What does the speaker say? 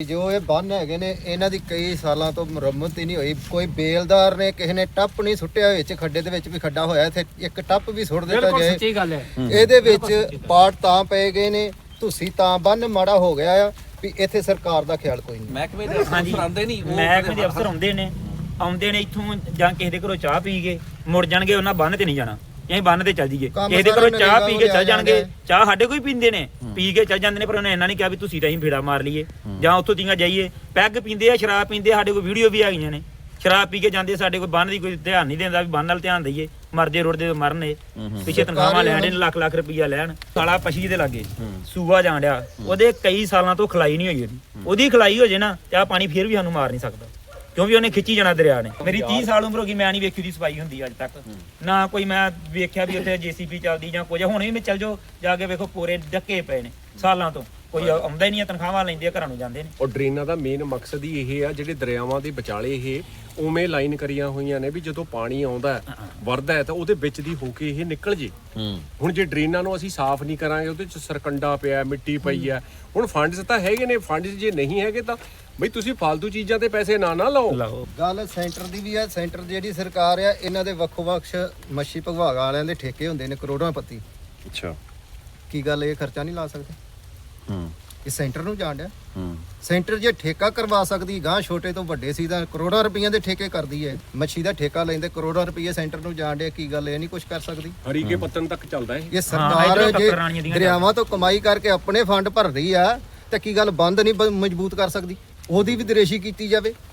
ਜੋ ਇਹ ਬੰਨ ਹੈਗੇ ਨੇ ਇਹਨਾਂ ਦੀ ਕਈ ਸਾਲਾਂ ਤੋਂ ਮੁਰੰਮਤ ਹੀ ਨਹੀਂ ਹੋਈ। ਕੋਈ ਬੇਲਦਾਰ ਨੇ ਕਿਸੇ ਨੇ ਟੱਪ ਨਹੀਂ ਸੁੱਟਿਆ ਵਿੱਚ ਖੱਡੇ ਦੇ ਵਿੱਚ ਵੀ ਖੱਡਾ ਹੋਇਆ। ਇੱਥੇ ਇੱਕ ਟੱਪ ਵੀ ਸੁੱਟ ਦਿੱਤਾ ਬਿਲਕੁਲ ਜਾਏ ਸੱਚੀ ਗੱਲ ਹੈ। ਇਹਦੇ ਵਿੱਚ ਪਾਟ ਤਾਂ ਪਏ ਗਏ ਨੇ ਤੁਸੀਂ ਤਾਂ ਬੰਨ ਮਾੜਾ ਹੋ ਗਿਆ ਆ ਵੀ ਇੱਥੇ ਸਰਕਾਰ ਦਾ ਖਿਆਲ ਕੋਈ ਨਹੀਂ। ਮਹਿਕਮੇ ਦੇ ਹਾਂਜੀ। ਅਫਸਰ ਆਉਂਦੇ ਨਹੀਂ ਮਹਿਕਮੇ ਦੇ ਅਫਸਰ ਆਉਂਦੇ ਨੇ ਆਉਂਦੇ ਨੇ ਇੱਥੋਂ ਜਾਂ ਕਿਸੇ ਦੇ ਘਰੋਂ ਚਾਹ ਪੀ ਕੇ ਮੁੜ ਜਾਣਗੇ ਉਹਨਾਂ ਬੰਨ ਤੇ ਨਹੀਂ ਜਾਣਾ। ਅਸੀਂ ਬੰਨ ਤੇ ਚੱਲ ਜੀਏ ਕੰਮ ਕਿਸੇ ਦੇ ਸਾਰਾ ਘਰੋਂ ਚਾਹ ਪੀ ਕੇ ਚੱਲ ਜਾਣਗੇ। ਚਾਹ ਸਾਡੇ ਕੋਈ ਪੀਂਦੇ ਨੇ। ਪੀ ਕੇ ਚੱਲ ਜਾਂਦੇ ਨੇ ਪਰ ਉਹਨੇ ਇਹਨਾਂ ਨਹੀਂ ਕਿਹਾ ਵੀ ਤੁਸੀਂ ਤਾਂ ਅਸੀਂ ਫੇੜਾ ਮਾਰ ਲਈਏ। ਜਾਂ ਉੱਥੋਂ ਦੀਆਂ ਜਾਈਏ। ਪੈਗ ਪੀਂਦੇ ਆ ਸ਼ਰਾਬ ਪੀਂਦੇ ਆ, ਸਾਡੇ ਕੋਲ ਵੀਡੀਓ ਵੀ ਹੈਗੀਆਂ ਨੇ। ਸ਼ਰਾਬ ਪੀ ਕੇ ਜਾਂਦੇ ਸਾਡੇ ਕੋਲ ਬੰਨ ਦੀ ਕੋਈ ਧਿਆਨ ਨਹੀਂ ਦਿੰਦਾ ਵੀ ਬੰਨ ਨਾਲ ਧਿਆਨ ਦਈਏ। ਮਰਦੇ ਰੁੜਦੇ ਮਰਨ ਇਹ ਪਿੱਛੇ ਤਨਖਾਹਾਂ ਲੈਣ ਦੇ ਲੱਖ ਲੱਖ ਰੁਪਈਆ ਲੈਣ। ਕਾਲਾ ਪਛੀ ਦੇ ਲਾਗੇ। ਸੂਆ ਜਾਣ ਡਿਆ। ਉਹਦੇ ਕਈ ਸਾਲਾਂ ਤੋਂ ਖਲਾਈ ਨਹੀਂ ਹੋਈ ਉਹਦੀ। ਉਹਦੀ ਖਲਾਈ ਹੋ ਜੇ ਨਾ ਤੇ ਆ ਪਾਣੀ ਫੇਰ ਵੀ ਸਾਨੂੰ ਮਾਰ ਨਹੀਂ ਸਕਦਾ। ਕਿਉਂਕਿ ਉਹਨੇ ਖਿੱਚੀ ਜਾਣਾ ਦਰਿਆ ਨੇ। ਮੇਰੀ 30 ਸਾਲ ਉਮਰ ਹੋ ਗਈ ਮੈਂ ਨਹੀਂ ਵੇਖੀ ਦੀ ਸਫ਼ਾਈ ਹੁੰਦੀ ਅੱਜ ਤੱਕ। ਨਾ ਕੋਈ ਮੈਂ ਵੇਖਿਆ ਵੀ ਉੱਥੇ ਜੀਸੀਪੀ ਚੱਲਦੀ ਜਾਂ ਕੁਝ ਹੁਣ ਵੀ ਮੈਂ ਚੱਲ ਜਾਓ ਜਾ ਕੇ ਵੇਖੋ ਪੂਰੇ ਡੱਕੇ ਪਏ ਨੇ ਸਾਲਾਂ ਤੋਂ। ਕੋਈ ਆਉਂਦਾ ਹੀ ਨਹੀਂ ਹੈ ਤਨਖਾਹਾਂ ਲੈਂਦੇ ਆ ਘਰਾਂ ਨੂੰ ਜਾਂਦੇ ਨੇ। ਔਰ ਡਰੇਨਾਂ ਦਾ ਮੇਨ ਮਕਸਦ ਹੀ ਇਹ ਆ ਜਿਹੜੇ ਦਰਿਆਵਾਂ ਦੇ ਵਿਚਾਲੇ ਇਹ ਉਵੇਂ ਲਾਈਨ ਕਰੀਆਂ ਹੋਈਆਂ ਨੇ ਵੀ ਜਦੋਂ ਪਾਣੀ ਆਉਂਦਾ ਹੈ, ਵਰਦਾ ਹੈ। ਤਾਂ ਉਹਦੇ ਵਿੱਚ ਦੀ ਹੋ ਕੇ ਇਹ ਨਿਕਲ ਜੇ। ਹੁਣ ਜੇ ਡਰੇਨਾਂ ਨੂੰ ਅਸੀਂ ਸਾਫ਼ ਨਹੀਂ ਕਰਾਂਗੇ ਉਹਦੇ ਚ ਸਰਕੰਡਾ ਪਿਆ ਮਿੱਟੀ ਪਈ ਆ ਹੁਣ ਫੰਡਸ ਤਾਂ ਹੈਗੇ ਨੇ ਫੰਡਸ ਜੇ ਨਹੀਂ ਹੈਗੇ ਤਾਂ ਬਈ ਤੁਸੀਂ ਫालतू ਚੀਜ਼ਾਂ ਤੇ ਪੈਸੇ ਨਾ ਨਾ ਲਾਓ। ਲਾਓ। ਗੱਲ ਸੈਂਟਰ ਦੀ ਵੀ ਹੈ ਸੈਂਟਰ ਜਿਹੜੀ ਸਰਕਾਰ ਆ ਇਹਨਾਂ ਦੇ ਵੱਖੋ ਵੱਖ ਮੱਛੀ ਭਗਵਾਗ ਵਾਲਿਆਂ ਦੇ ਠੇਕੇ ਹੁੰਦੇ ਨੇ ਕਰੋੜਾਂ ਪਤੀ। ਅੱਛਾ। ਕੀ ਗੱਲ ਇਹ ਖਰਚਾ ਨਹੀਂ ਲਾ ਸਕਦੇ? ਹੂੰ। ਇਹ ਸੈਂਟਰ ਨੂੰ ਜਾਣ ਡਿਆ। ਹੂੰ। ਸੈਂਟਰ ਜੇ ਠੇਕਾ ਕਰਵਾ ਸਕਦੀ ਗਾਂ ਛੋਟੇ ਤੋਂ ਵੱਡੇ ਸੀ ਤਾਂ ਕਰੋੜਾਂ ਰੁਪਈਆਂ ਦੇ ਠੇਕੇ ਕਰਦੀ ਹੈ ਮੱਛੀ ਦਾ ਠੇਕਾ ਲੈਂਦੇ ਕਰੋੜਾਂ ਰੁਪਈਏ ਸੈਂਟਰ ਨੂੰ ਜਾਣ ਡਿਆ ਕੀ ਗੱਲ ਇਹ ਨਹੀਂ ਕੁਝ ਕਰ ਸਕਦੀ। ਹਰੀਕੇ ਪੱਤਨ ਤੱਕ ਚੱਲਦਾ ਇਹ ਇਹ ਸਰਕਾਰ ਜੇ ਦਰਿਆਵਾਂ ਤੋਂ ਕਮਾਈ ਕਰਕੇ ਆਪਣੇ ਫੰਡ ਭਰ ਰਹੀ ਆ ਤਾਂ ਕੀ ਗੱਲ ਬੰਦ ਨਹੀਂ ਮਜ਼ਬੂਤ ਕਰ ਸਕਦੀ? ਉਹਦੀ ਵੀ ਦਰੇਸ਼ੀ ਕੀਤੀ ਜਾਵੇ।